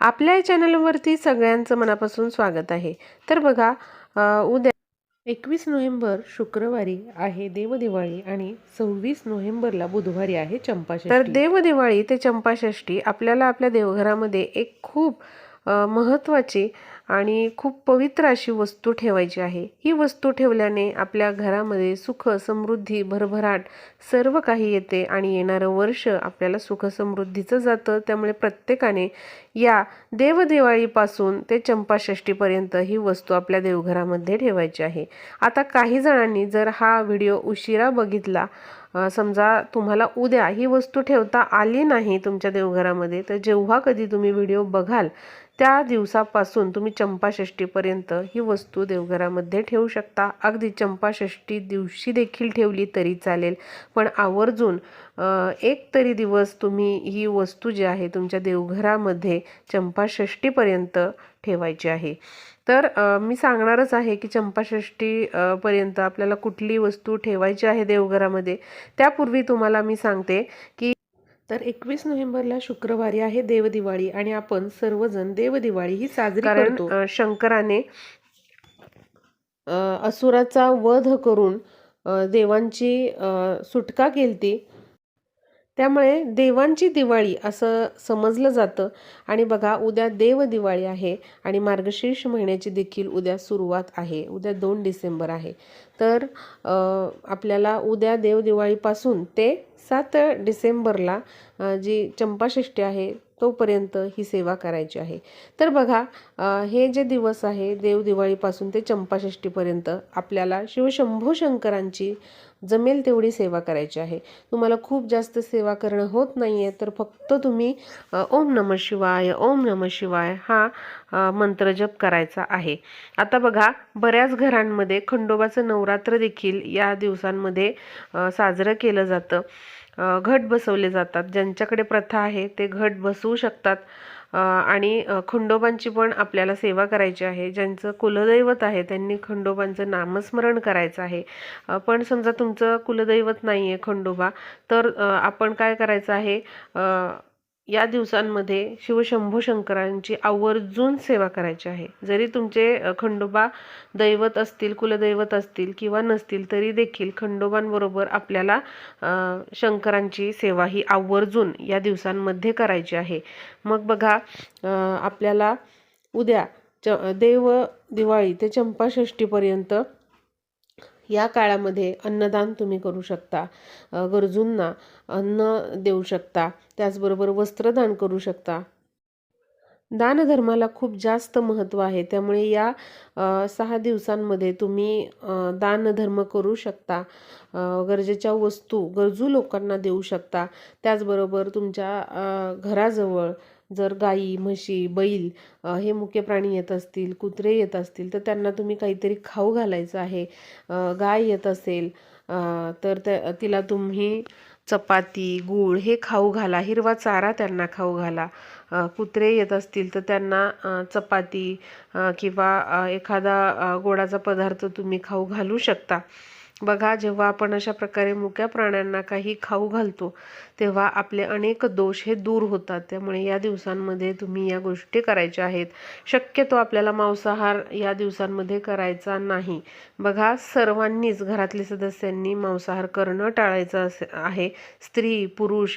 आपल्या या चॅनलवरती सगळ्यांचं मनापासून स्वागत आहे. तर बघा उद्या एकवीस नोव्हेंबर शुक्रवारी आहे देवदिवाळी आणि सव्वीस नोव्हेंबरला बुधवारी आहे चंपाषष्ठी. तर देवदिवाळी ते चंपाषष्ठी आपल्याला आपल्या देवघरामध्ये एक खूप महत्त्वाची आणि खूप पवित्र अशी वस्तू ठेवायची आहे. ही वस्तू ठेवल्याने आपल्या घरामध्ये सुख समृद्धी भरभराट सर्व काही येते आणि येणारं वर्ष आपल्याला सुख समृद्धीचं जातं. त्यामुळे प्रत्येकाने या देवदिवाळीपासून ते चंपाषष्टीपर्यंत ही वस्तू आपल्या देवघरामध्ये ठेवायची आहे. आता काही जणांनी जर हा व्हिडिओ उशिरा बघितला समजा तुम्हाला उद्या ही वस्तू ठेवता आली नाही तुमच्या देवघरामध्ये तर जेव्हा कधी तुम्ही व्हिडिओ बघाल त्या दिवसापासून तुम्ही चंपाषष्टीपर्यंत ही वस्तू देवघरामध्ये ठेवू शकता. अगदी चंपाषष्टी दिवशी देखील ठेवली तरी चालेल. पण आवर्जून एक तरी दिवस तुम्ही ही वस्तू जी आहे तुमच्या देवघरामध्ये चंपाषष्टीपर्यंत ठेवायची आहे. तर मी सांगणारच आहे की चंपाषष्टी पर्यंत आपल्याला कुठली वस्तू ठेवायची आहे देवघरामध्ये त्यापूर्वी तुम्हाला मी सांगते की तर एकवीस नोव्हेंबरला शुक्रवारी आहे देवदिवाळी आणि आपण सर्वजण देवदिवाळी ही साजरी करतो. शंकराने असुराचा वध करून देवांची सुटका केलती. त्यामुळे देवांची दिवाळी असं समजलं जातं. आणि बघा उद्या देव दिवाळी आहे आणि मार्गशीर्ष महिन्याची देखील उद्या सुरुवात आहे. उद्या दोन डिसेंबर आहे. तर आपल्याला उद्या देवदिवाळीपासून ते सात डिसेंबरला जी चंपाषष्ठी आहे तोपर्यंत ही सेवा करायची आहे. तर बघा हे जे दिवस आहे देवदिवाळीपासून ते चंपाषष्ठीपर्यंत आपल्याला शिवशंभू शंकरांची जमेल तेवढी सेवा करायची आहे. तुम्हाला खूप जास्त सेवा करणं होत नाही आहे तर फक्त तुम्ही ओम नम शिवाय ओम नम शिवाय हा मंत्र जप करायचा आहे. आता बघा बऱ्याच घरांमध्ये खंडोबाचं नवरात्र देखील या दिवसांमध्ये साजरं केलं जातं. घट बसवले जातात. ज्यांच्याकडे प्रथा आहे ते घट बसवू शकतात. आणि खंडोबांची पण आपल्याला सेवा करायची आहे. ज्यांचं कुलदैवत आहे त्यांनी खंडोबांचं नामस्मरण करायचं आहे. पण समजा तुमचं कुलदैवत नाही आहे खंडोबा तर आपण काय करायचं आहे? या दिवसांमध्ये शिवशंभू शंकरांची आवर्जून सेवा करायची आहे. जरी तुमचे खंडोबा दैवत असतील कुलदैवत असतील किंवा नसतील तरी देखील खंडोबांबरोबर आपल्याला शंकरांची सेवा ही आवर्जून या दिवसांमध्ये करायची आहे. मग बघा आपल्याला उद्या च देव दिवाळी ते चंपाषष्टीपर्यंत या काळामध्ये अन्नदान तुम्ही करू शकता. गरजूंना अन्न देऊ शकता. त्याचबरोबर वस्त्रदान करू शकता. दानधर्माला खूप जास्त महत्त्व आहे. त्यामुळे या सहा दिवसांमध्ये तुम्ही दानधर्म करू शकता. गरजेच्या वस्तू गरजू लोकांना देऊ शकता. त्याचबरोबर तुमच्या घराजवळ जर गाई म्हशी बैल हे मुख्य प्राणी येत असतील कुत्रे येत असतील तर त्यांना तुम्ही काहीतरी खाऊ घालायचं आहे. गाय येत असेल तर त्या तिला तुम्ही चपाती गूळ हे खाऊ घाला हिरवा चारा त्यांना खाऊ घाला. कुत्रे येत असतील तर त्यांना चपाती किंवा एखादा गोडाचा पदार्थ तुम्ही खाऊ घालू शकता. बघा जेव्हा आपण अशा प्रकारे मुक्या प्राण्यांना काही खाऊ घालतो तेव्हा आपले अनेक दोष हे दूर होतात. त्यामुळे या दिवसांमध्ये तुम्ही या गोष्टी करायच्या आहेत. शक्यतो आपल्याला मांसाहार या दिवसांमध्ये करायचा नाही. बघा सर्वांनीच घरातल्या सदस्यांनी मांसाहार करणं टाळायचं असे आहे. स्त्री पुरुष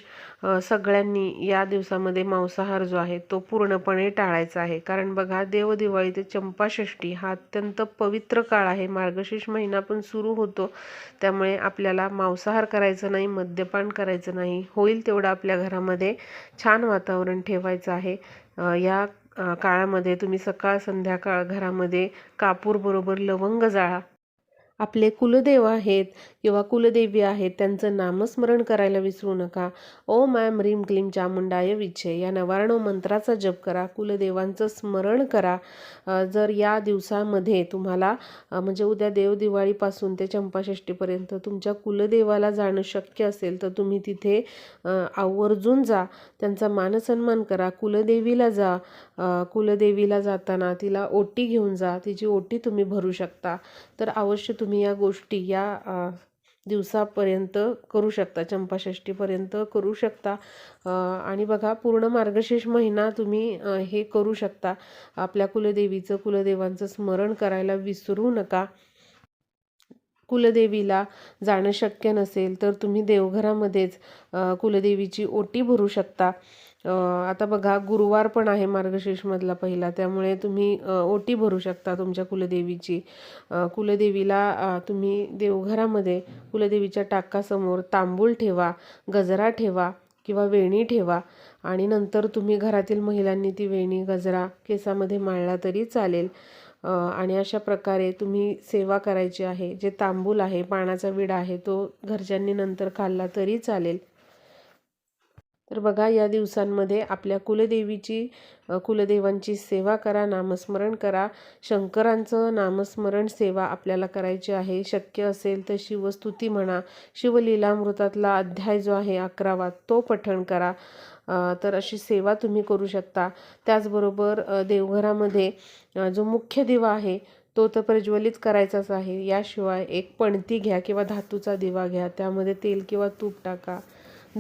सगळ्यांनी या दिवसामध्ये मांसाहार जो आहे तो पूर्णपणे टाळायचा आहे. कारण बघा देवदिवाळी ते चंपाषष्ठी हा अत्यंत पवित्र काळ आहे. मार्गशीर्ष महिना पण सुरू होतो. त्यामुळे आपल्याला मांसाहार करायचं नाही मद्यपान करायचं नाही होईल तेवढं आपल्या घरामध्ये छान वातावरण ठेवायचं आहे. या काळामध्ये तुम्ही सकाळ संध्याकाळ घरामध्ये कापूरबरोबर लवंग जाळा. आपले कुलदेव आहेत किंवा कुलदेवी आहेत त्यांचं नामस्मरण करायला विसरू नका. ओम ॲम रीम क्लीम चामुंडाय विच्छे. या नवारणव मंत्राचा जप करा कुलदेवांचं स्मरण करा. जर या दिवसामध्ये तुम्हाला म्हणजे उद्या देवदिवाळीपासून ते चंपाषष्टीपर्यंत तुमच्या कुलदेवाला जाणं शक्य असेल तर तुम्ही तिथे आवर्जून जा. त्यांचा मानसन्मान करा. कुलदेवीला जा. कुलदेवीला जाताना तिला ओटी घेऊन जा. तिची ओटी तुम्ही भरू शकता. तर अवश्य तुम्ही तुम्ही या गोष्टी या दिवसापर्यंत करू शकता चंपाषष्टीपर्यंत करू शकता. आणि बघा पूर्ण मार्गशीर्ष महिना तुम्ही हे करू शकता. आपल्या कुलदेवीचं कुलदेवांचं स्मरण करायला विसरू नका. कुलदेवीला जाणं शक्य नसेल तर तुम्ही देवघरामध्येच कुलदेवीची ओटी भरू शकता. आता बघा गुरुवार पण आहे मार्गशीर्षमधला पहिला त्यामुळे तुम्ही ओटी भरू शकता तुमच्या कुलदेवीची. कुलदेवीला तुम्ही देवघरामध्ये कुलदेवीच्या टाकासमोर तांबूल ठेवा गजरा ठेवा किंवा वेणी ठेवा आणि नंतर तुम्ही घरातील महिलांनी ती वेणी गजरा केसामध्ये माळला तरी चालेल. आणि अशा प्रकारे तुम्ही सेवा करायची आहे जे तांबूल आहे पाण्याचा विडा आहे तो घरच्यांनी नंतर खाल्ला तरी चालेल. तर बघा या दिवसांमध्ये आपल्या कुलदेवीची कुलदेवांची सेवा करा नामस्मरण करा. शंकरांचं नामस्मरण सेवा आपल्याला करायची आहे. शक्य असेल तर शिवस्तुती म्हणा शिवलीलामृतातला अध्याय जो आहे अकरावा तो पठण करा. तर अशी सेवा तुम्ही करू शकता. त्याचबरोबर देवघरामध्ये जो मुख्य दिवा आहे तो तर प्रज्वलित करायचाच आहे. याशिवाय एक पणती घ्या किंवा धातूचा दिवा घ्या. त्यामध्ये तेल किंवा तूप टाका.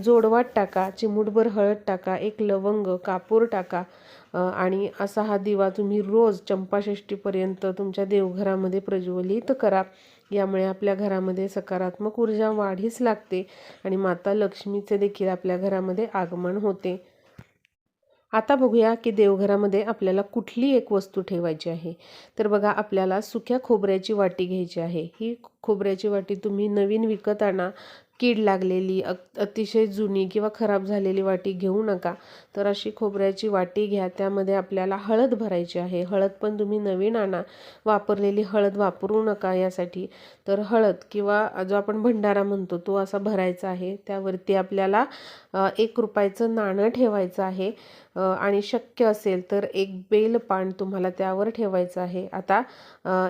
जोडवाट टाका चिमूटभर हळद टाका एक लवंग कापूर टाका. आणि असा हा दिवा तुम्ही रोज चंपाषष्टीपर्यंत तुमच्या देवघरामध्ये प्रज्वलित करा. यामुळे आपल्या घरामध्ये सकारात्मक ऊर्जा वाढीस लागते आणि माता लक्ष्मीचे देखील आपल्या घरामध्ये आगमन होते. आता बघूया की देवघरामध्ये आपल्याला कुठली एक वस्तू ठेवायची आहे. तर बघा आपल्याला सुक्या खोबऱ्याची वाटी घ्यायची आहे. ही खोबऱ्याची वाटी तुम्ही नवीन विकत आणा. कीड लागलेली अतिशय जुनी किंवा खराब झालेली वाटी घेऊ नका. तर अशी खोबऱ्याची वाटी घ्या. त्यामध्ये आपल्याला हळद भरायची आहे. हळद पण तुम्ही नवीन आणा. वापरलेली हळद वापरू नका यासाठी. तर हळद किंवा जो आपण भंडारा म्हणतो तो असा भरायचा आहे. त्यावरती आपल्याला एक रुपयाचं नाणं ठेवायचं आहे. आणि शक्य असेल तर एक बेल पान तुम्हाला त्यावर ठेवायचं आहे. आता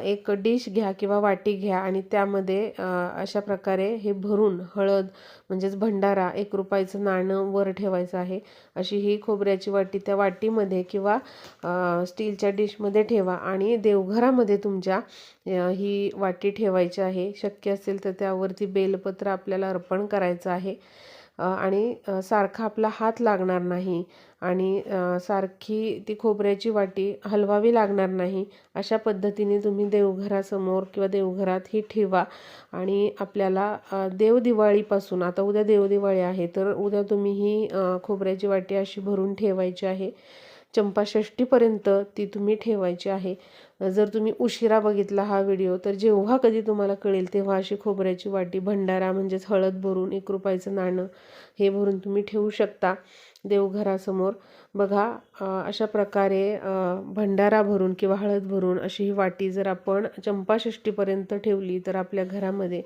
एक डिश घ्या किंवा वाटी घ्या आणि त्यामध्ये अशा प्रकारे हे भरून हळद म्हणजेच भंडारा एक रुपयाचं नाणं वर ठेवायचं आहे. अशी ही खोबऱ्याची वाटी त्या वाटीमध्ये किंवा स्टीलच्या डिशमध्ये ठेवा आणि देवघरामध्ये तुमच्या ही वाटी ठेवायची आहे. शक्य असेल तर त्यावरती बेलपत्र आपल्याला अर्पण करायचं आहे. आणि सारखा आपला हात लागणार नाही आणि सारखी ती खोबऱ्याची वाटी हलवावी लागणार नाही अशा पद्धतीने तुम्ही देवघरासमोर किंवा देवघरात ही ठेवा आणि आपल्याला देवदिवाळीपासून आता उद्या देवदिवाळी आहे तर उद्या तुम्ही ही खोबऱ्याची वाटी अशी भरून ठेवायची आहे चंपाषष्टीपर्यंत ती तुम्ही ठेवायची आहे. जर तुम्ही उशिरा बघितला हा व्हिडिओ तर जेव्हा कधी तुम्हाला कळेल तेव्हा अशी खोबऱ्याची वाटी भंडारा म्हणजेच हळद भरून एक रुपयाचं नाणं हे भरून तुम्ही ठेवू शकता देवघरासमोर. बघा अशा प्रकारे भंडारा भरून किंवा हळद भरून अशी ही वाटी जर आपण चंपाषष्टीपर्यंत ठेवली तर आपल्या घरामध्ये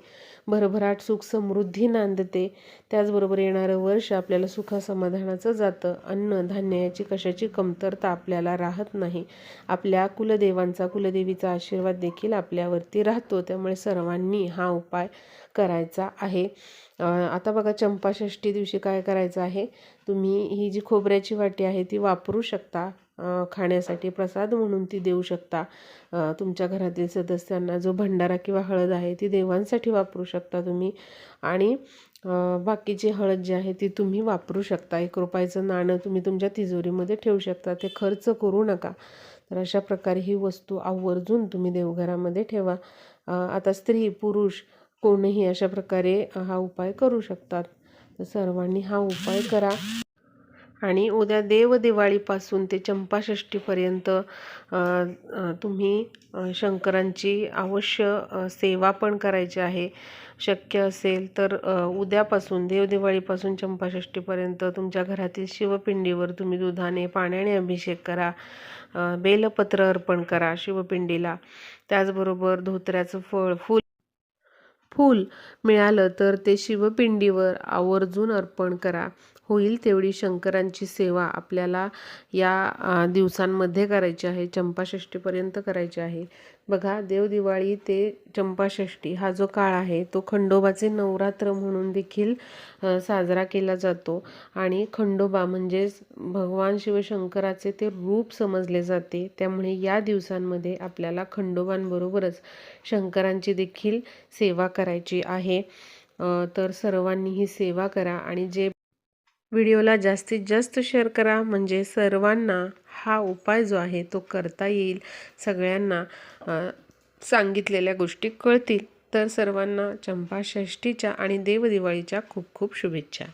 भरभराट सुख समृद्धी नांदते. त्याचबरोबर येणारं वर्ष आपल्याला सुखासमाधानाचं जातं. अन्न धान्य याची कशाची कमतरता आपल्याला राहत नाही. आपल्या कुलदेवांचा कुलदेवीचा आशीर्वाद देखील आपल्यावरती राहतो. त्यामुळे सर्वांनी हा उपाय करायचा आहे. आता बघा चंपाषष्ठी दिवशी काय करायचं आहे? तुम्ही ही जी खोबऱ्याची वाटी आहे ती वापरू शकता. खाण्यासाठी प्रसाद म्हणून ती देऊ शकता. तुमच्या घरातील सदस्यांना जो भंडारा किंवा हळद आहे ती देवांसाठी वापरू शकता तुम्ही. आणि बाकीची हळद जी आहे ती तुम्ही वापरू शकता. एक रुपयाचं नाणं तुम्ही तुमच्या तिजोरीमध्ये ठेवू शकता. ते खर्च करू नका. तर अशा प्रकारे ही वस्तू आवर्जून तुम्ही देवघरामध्ये ठेवा. आता स्त्री पुरुष कोणीही अशा प्रकारे हा उपाय करू शकतात. तर सर्वांनी हा उपाय करा. आणि उद्या देवदिवाळीपासून ते चंपाषष्टीपर्यंत तुम्ही शंकरांची अवश्य सेवा पण करायची आहे. शक्य असेल तर उद्यापासून देवदिवाळीपासून चंपाषष्टीपर्यंत तुमच्या घरातील शिवपिंडीवर तुम्ही दुधाने पाण्याने अभिषेक करा. बेलपत्र अर्पण करा शिवपिंडीला. त्याचबरोबर धोत्र्याचं फळ फूल फूल मिळालं तर ते शिवपिंडीवर आवर्जून अर्पण करा. होईल तेवढी शंकरांची सेवा आपल्याला या दिवसांमध्ये करायची आहे चंपाषष्टीपर्यंत करायची आहे. बघा देवदिवाळी ते चंपाषष्टी हा जो काळ आहे तो खंडोबाचे नवरात्र म्हणून देखील साजरा केला जातो. आणि खंडोबा म्हणजेच भगवान शिवशंकराचे ते रूप समजले जाते. त्यामुळे या दिवसांमध्ये आपल्याला खंडोबांबरोबरच शंकरांची देखील सेवा करायची आहे. तर सर्वांनी ही सेवा करा आणि जे व्हिडिओला जास्तीत जास्त शेअर करा म्हणजे सर्वांना हा उपाय जो आहे तो करता येईल. सगळ्यांना सांगितलेल्या गोष्टी कळतील. तर सर्वांना चंपाषष्ठीच्या आणि देवदिवाळीच्या खूप खूप शुभेच्छा.